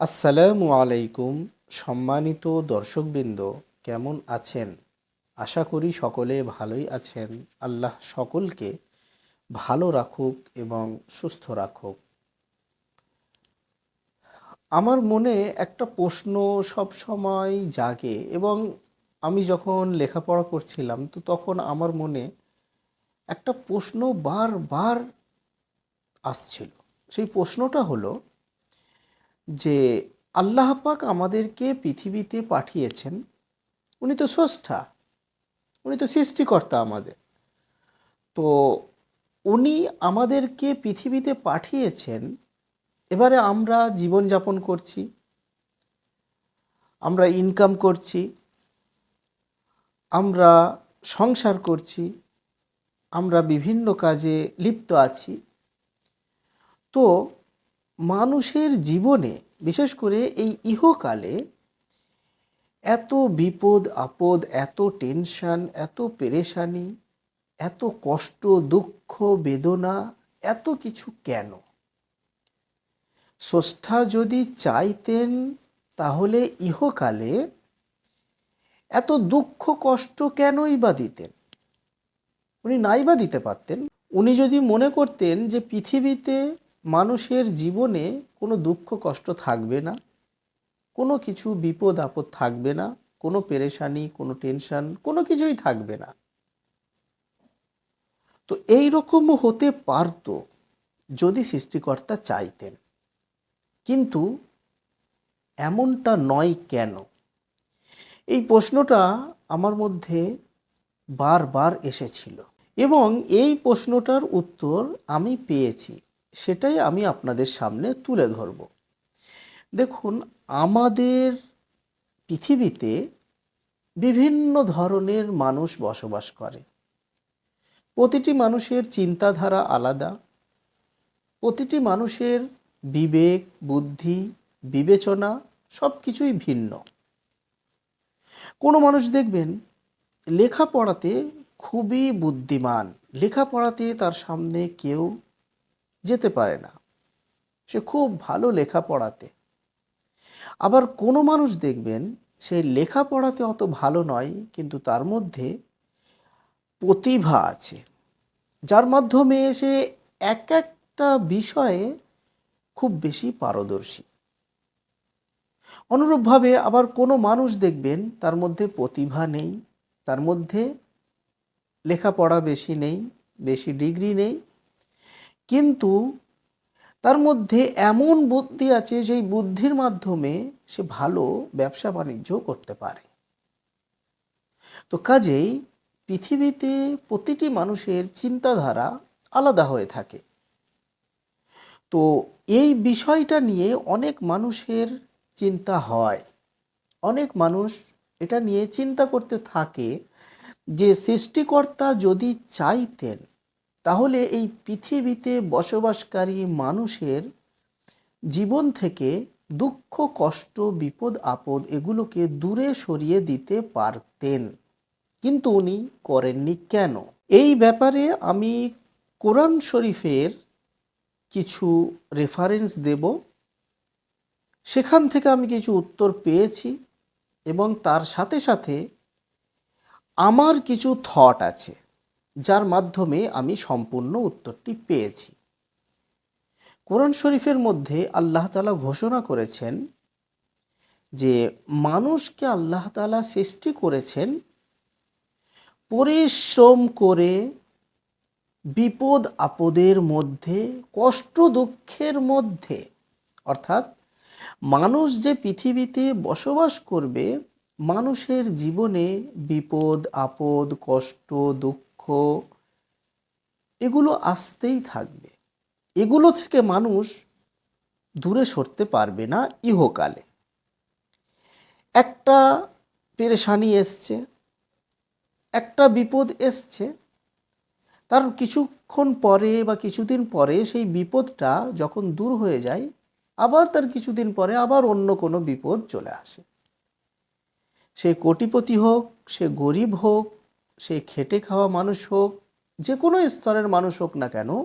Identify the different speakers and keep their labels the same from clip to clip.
Speaker 1: আসসালামু আলাইকুম, সম্মানিত দর্শকবৃন্দ, কেমন আছেন? আশা করি সকলে ভালোই আছেন। আল্লাহ সকলকে ভালো রাখুক এবং সুস্থ রাখুক। আমার মনে একটা প্রশ্ন সব সময় জাগে এবং আমি যখন লেখাপড়া করছিলাম, তো তখন আমার মনে একটা প্রশ্ন বারবার আসছিল। সেই প্রশ্নটা হলো যে আল্লাহ পাক আমাদেরকে পৃথিবীতে পাঠিয়েছেন, উনি তো স্রষ্টা, উনি তো সৃষ্টিকর্তা আমাদের। তো উনি আমাদেরকে পৃথিবীতে পাঠিয়েছেন, এবারে আমরা জীবনযাপন করছি, আমরা ইনকাম করছি, আমরা সংসার করছি, আমরা বিভিন্ন কাজে লিপ্ত আছি। তো মানুষের জীবনে, বিশেষ করে এই ইহকালে, এত বিপদ, আপদ, এত টেনশন, এত পেরেশানি, এত কষ্ট, দুঃখ, বেদনা, এত কিছু কেন? স্রষ্টা যদি চাইতেন, তাহলে ইহকালে এত দুঃখ, কষ্ট কেনই বা দিতেন? উনি নাই বা দিতে পারতেন। উনি যদি মনে করতেন যে পৃথিবীতে মানুষের জীবনে কোনো দুঃখ, কষ্ট থাকবে না, কোনো কিছু বিপদ, আপদ থাকবে না, কোনো পেরেশানি, কোনো টেনশন, কোনো কিছুই থাকবে না। তো এই রকমও হতে পারত যদি সৃষ্টিকর্তা চাইতেন। কিন্তু এমনটা নয় কেন? এই প্রশ্নটা আমার মধ্যে বারবার এসেছিল এবং এই প্রশ্নটার উত্তর আমি পেয়েছি। সেটাই আমি আপনাদের সামনে তুলে ধরব। দেখুন, আমাদের পৃথিবীতে বিভিন্ন ধরনের মানুষ বসবাস করে। প্রতিটি মানুষের চিন্তাধারা আলাদা। প্রতিটি মানুষের বিবেক, বুদ্ধি, বিবেচনা সব কিছুই ভিন্ন। কোনো মানুষ দেখবেন, লেখাপড়াতে খুবই বুদ্ধিমান। লেখাপড়াতে তার সামনে কেউ যেতে পারে না। সে খুব ভালো লেখাপড়াতে। আবার কোনো মানুষ দেখবেন, সে লেখাপড়াতে অত ভালো নয়, কিন্তু তার মধ্যে প্রতিভা আছে। যার মাধ্যমে সে এক একটা বিষয়ে খুব বেশি পারদর্শী। অনুরূপভাবে আবার কোনো মানুষ দেখবেন, তার মধ্যে প্রতিভা নেই, তার মধ্যে লেখাপড়া বেশি নেই, বেশি ডিগ্রি নেই কিন্তু তার মধ্যে এমন বুদ্ধি আছে যেই বুদ্ধির মাধ্যমে সে ভালো ব্যবসা বাণিজ্য করতে পারে। তো কাজেই পৃথিবীতে প্রতিটি মানুষের চিন্তাধারা আলাদা হয়ে থাকে। তো এই বিষয়টা নিয়ে অনেক মানুষের চিন্তা হয়। অনেক মানুষ এটা নিয়ে চিন্তা করতে থাকে যে সৃষ্টিকর্তা যদি চাইতেন তাহলে এই পৃথিবীতে বসবাসকারী মানুষের জীবন থেকে দুঃখ, কষ্ট, বিপদ, আপদ এগুলোকে দূরে সরিয়ে দিতে পারতেন। কিন্তু উনি করেননি কেন? এই ব্যাপারে আমি কোরআন শরীফের কিছু রেফারেন্স দেব। সেখান থেকে আমি কিছু উত্তর পেয়েছি এবং তার সাথে সাথে আমার কিছু থট আছে। যার মাধ্যমে আমি সম্পূর্ণ উত্তরটি পেয়েছি। কোরআন শরীফের মধ্যে আল্লাহ তালা ঘোষণা করেছেন যে, মানুষকে আল্লাহ তালা সৃষ্টি করেছেন পরিশ্রম করে বিপদ আপদের মধ্যে, কষ্ট দুঃখের মধ্যে। অর্থাৎ মানুষ যে পৃথিবীতে বসবাস করবে, মানুষের জীবনে বিপদ, আপদ, কষ্ট, দুঃখ এগুলো আসতেই থাকবে। এগুলো থেকে মানুষ দূরে সরতে পারবে না ইহকালে। একটা পেরেশানি এসছে, একটা বিপদ এসছে। তার কিছুক্ষণ পরে বা কিছুদিন পরে সেই বিপদটা যখন দূর হয়ে যায়, আবার তার কিছুদিন পরে আবার অন্য কোনো বিপদ চলে আসে। সে কোটিপতি হোক, সে গরিব হোক সে খেটে খাওয়া মানুষ হোক, যে কোনো স্তরের মানুষ হোক না কেন,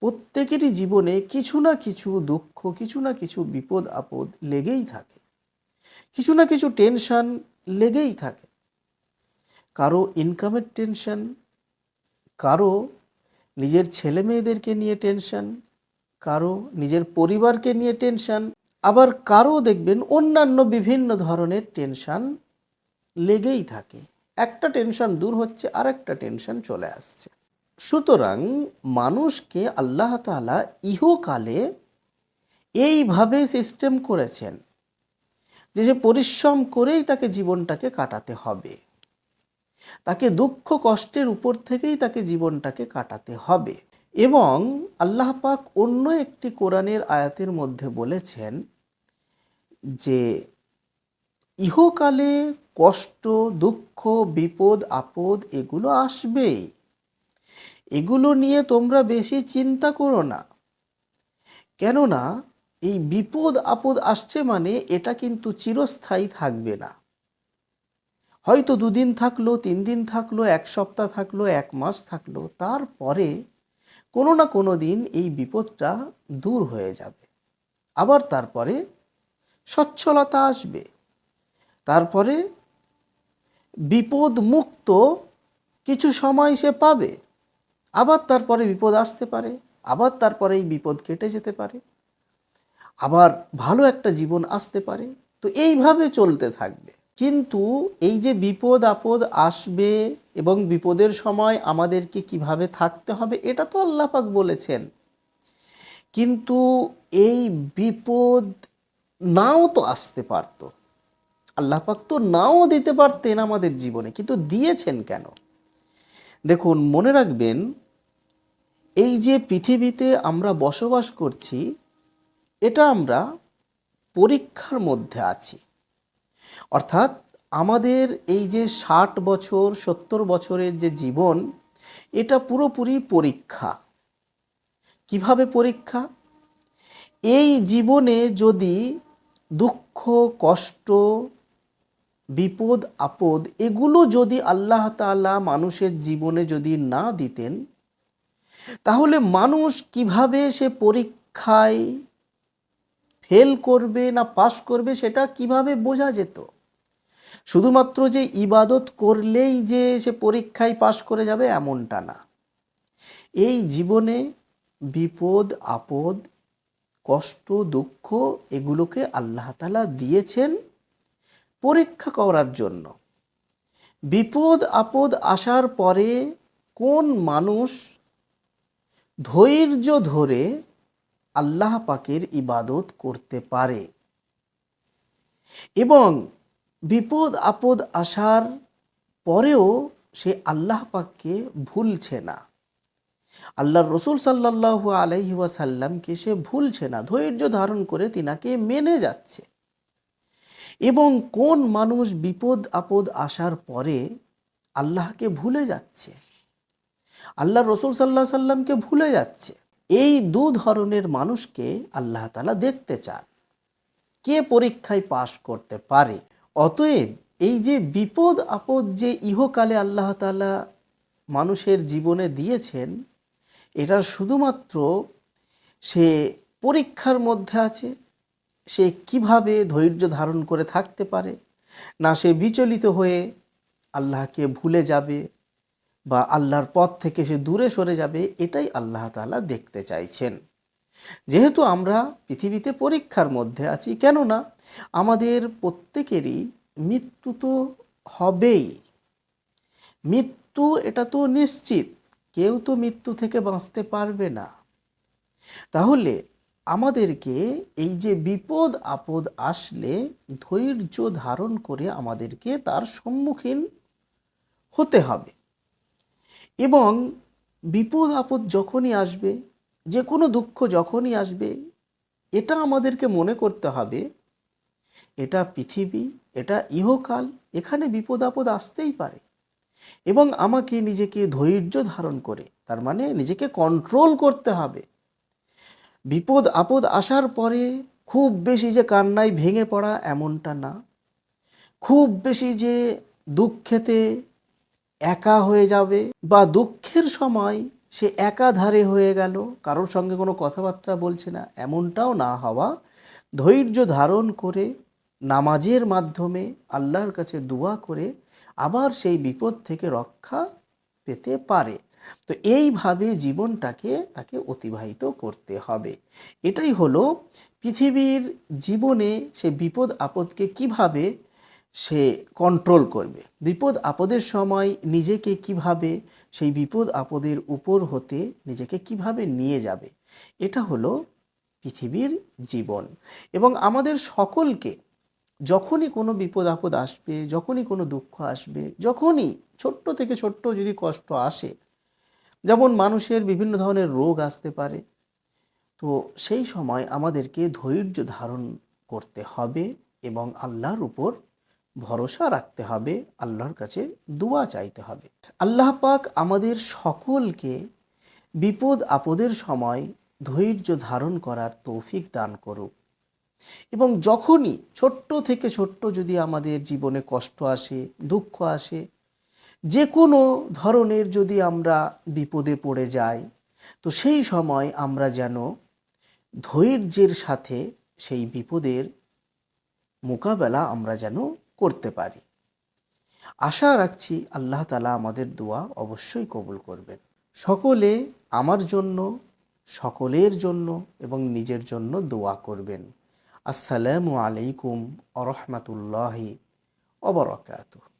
Speaker 1: প্রত্যেকেরই জীবনে কিছু না কিছু দুঃখ, কিছু না কিছু বিপদ, আপদ লেগেই থাকে। কিছু না কিছু টেনশন লেগেই থাকে। কারও ইনকামের টেনশন কারও নিজের ছেলে মেয়েদেরকে নিয়ে টেনশন কারও নিজের পরিবারকে নিয়ে টেনশন আবার কারও দেখবেন অন্যান্য বিভিন্ন ধরনের টেনশন লেগেই থাকে। একটা টেনশন দূর হচ্ছে আর একটা টেনশন চলে আসছে। সুতরাং মানুষকে আল্লাহ তাআলা ইহকালে এইভাবে সিস্টেম করেছেন যে যে পরিশ্রম করেই তাকে জীবনটাকে কাটাতে হবে। তাকে দুঃখ কষ্টের উপর থেকেই তাকে জীবনটাকে কাটাতে হবে। এবং আল্লাহ পাক অন্য একটি কোরআনের আয়াতের মধ্যে বলেছেন যে ইহকালে কষ্ট, দুঃখ, বিপদ, আপদ এগুলো আসবেই এগুলো নিয়ে তোমরা বেশি চিন্তা করো না। কেননা এই বিপদ, আপদ আসছে মানে এটা কিন্তু চিরস্থায়ী থাকবে না। হয়তো দুদিন থাকল, তিন দিন থাকল, এক সপ্তাহ থাকল, এক মাস থাকল, তারপরে কোনো না কোনো দিন এই বিপদটা দূর হয়ে যাবে। আবার তারপরে সচ্ছলতা আসবে। তারপরে বিপদ মুক্ত কিছু সময় সে পাবে। আবার তারপরে বিপদ আসতে পারে, আবার তারপরে এই বিপদ কেটে যেতে পারে, আবার ভালো একটা জীবন আসতে পারে। তো এইভাবে চলতে থাকবে। কিন্তু এই যে বিপদ, আপদ আসবে এবং বিপদের সময় আমাদেরকে কীভাবে থাকতে হবে, এটা তো আল্লাহ পাক বলেছেন। কিন্তু এই বিপদ নাও তো আসতে পারতো। আল্লাহ পাক তো নাও দিতে পারতেন আমাদের জীবনে, কিন্তু দিয়েছেন কেন? দেখুন, মনে রাখবেন, এই যে পৃথিবীতে আমরা বসবাস করছি, এটা আমরা পরীক্ষার মধ্যে আছি। অর্থাৎ আমাদের এই যে ষাট বছর, সত্তর বছরের যে জীবন, এটা পুরোপুরি পরীক্ষা। কীভাবে পরীক্ষা? এই জীবনে যদি দুঃখ, কষ্ট বিপদ, আপদ, এগুলো যদি আল্লাহ তাআলা মানুষের জীবনে যদি না দিতেন, তাহলে মানুষ কীভাবে সে পরীক্ষায় ফেল করবে না পাশ করবে সেটা কীভাবে বোঝা যেত? শুধুমাত্র যে ইবাদত করলেই যে সে পরীক্ষায় পাশ করে যাবে এমনটা না। এই জীবনে বিপদ, আপদ, কষ্ট, দুঃখ এগুলোকে আল্লাহ তালা দিয়েছেন। পরীক্ষা করার জন্য। বিপদ আপদ আসার পরে কোন মানুষ ধৈর্য ধরে আল্লাহ পাকের ইবাদত করতে পারে? এবং বিপদ আপদ আসার পরেও সে আল্লাহ পাককে ভুলছে না। আল্লাহ রসুল সাল্লাহ আলহি ওয়াসাল্লামকে সে ভুলছে না, ধৈর্য ধারণ করে তিনাকে মেনে যাচ্ছে। এবং কোন মানুষ বিপদ, আপদ আসার পরে আল্লাহকে ভুলে যাচ্ছে? আল্লাহ রসুল সাল্লাহ সাল্লামকে ভুলে যাচ্ছে। এই দু ধরনের মানুষকে আল্লাহ তালা দেখতে চান। কে পরীক্ষায় পাশ করতে পারে? অতএব এই যে বিপদ, আপদ যে ইহকালে আল্লাহ তালা মানুষের জীবনে দিয়েছেন, এটা শুধুমাত্র সে পরীক্ষার মধ্যে আছে? সে কীভাবে ধৈর্য ধারণ করে থাকতে পারে? না সে বিচলিত হয়ে আল্লাহকে ভুলে যাবে বা আল্লাহর পথ থেকে সে দূরে সরে যাবে, এটাই আল্লাহ তাআলা দেখতে চাইছেন। যেহেতু আমরা পৃথিবীতে পরীক্ষার মধ্যে আছি, কেননা আমাদের প্রত্যেকেরই মৃত্যু তো হবেই। মৃত্যু এটা তো নিশ্চিত, কেউ তো মৃত্যু থেকে বাঁচতে পারবে না। তাহলে আমাদেরকে এই যে বিপদ, আপদ আসলে ধৈর্য ধারণ করে আমাদেরকে তার সম্মুখীন হতে হবে। এবং বিপদ, আপদ যখনই আসবে, যে কোনো দুঃখ যখনই আসবে, এটা আমাদেরকে মনে করতে হবে, এটা পৃথিবী, এটা ইহকাল, এখানে বিপদ, আপদ আসতেই পারে। এবং আমাকে নিজেকে ধৈর্য ধারণ করে, তার মানে নিজেকে কন্ট্রোল করতে হবে। বিপদ আপদ আসার পরে খুব বেশি যে কান্নায় ভেঙে পড়া এমনটা না। খুব বেশি যে দুঃখেতে একা হয়ে যাবে বা দুঃখের সময় সে একাধারে হয়ে গেল, কারোর সঙ্গে কোনো কথাবার্তা বলছে না, এমনটাও না হওয়া। ধৈর্য ধারণ করে নামাজের মাধ্যমে আল্লাহর কাছে দোয়া করে আবার সেই বিপদ থেকে রক্ষা পেতে পারে। তো এইভাবে জীবনটাকে তাকে অতিবাহিত করতে হবে। এটাই হলো পৃথিবীর জীবনে সে বিপদ আপদকে কীভাবে সে কন্ট্রোল করবে। বিপদ আপদের সময় নিজেকে কীভাবে সেই বিপদ আপদের উপর হতে নিজেকে কীভাবে নিয়ে যাবে, এটা হলো পৃথিবীর জীবন। এবং আমাদের সকলকে যখনই কোনো বিপদ আপদ আসবে, যখনই কোনো দুঃখ আসবে, যখনই ছোট্ট থেকে ছোট্ট যদি কষ্ট আসে যেমন মানুষের বিভিন্ন ধরনের রোগ আসতে পারে। তো সেই সময় আমাদেরকে ধৈর্য ধারণ করতে হবে এবং আল্লাহর উপর ভরসা রাখতে হবে, আল্লাহর কাছে দোয়া চাইতে হবে। আল্লাহ পাক আমাদের সকলকে বিপদ আপদের সময় ধৈর্য ধারণ করার তৌফিক দান করুক। এবং যখনই ছোট্ট থেকে ছোট্ট যদি আমাদের জীবনে কষ্ট আসে, দুঃখ আসে যে কোনো ধরনের যদি আমরা বিপদে পড়ে যাই, তো সেই সময় আমরা যেন ধৈর্যের সাথে সেই বিপদের মোকাবেলা আমরা যেন করতে পারি। আশা রাখছি আল্লাহ তালা আমাদের দোয়া অবশ্যই কবুল করবেন। সকলে আমার জন্য, সকলের জন্য এবং নিজের জন্য দোয়া করবেন। আসসালামু আলাইকুম আরহামতুল্লাহি অবরকাতুহ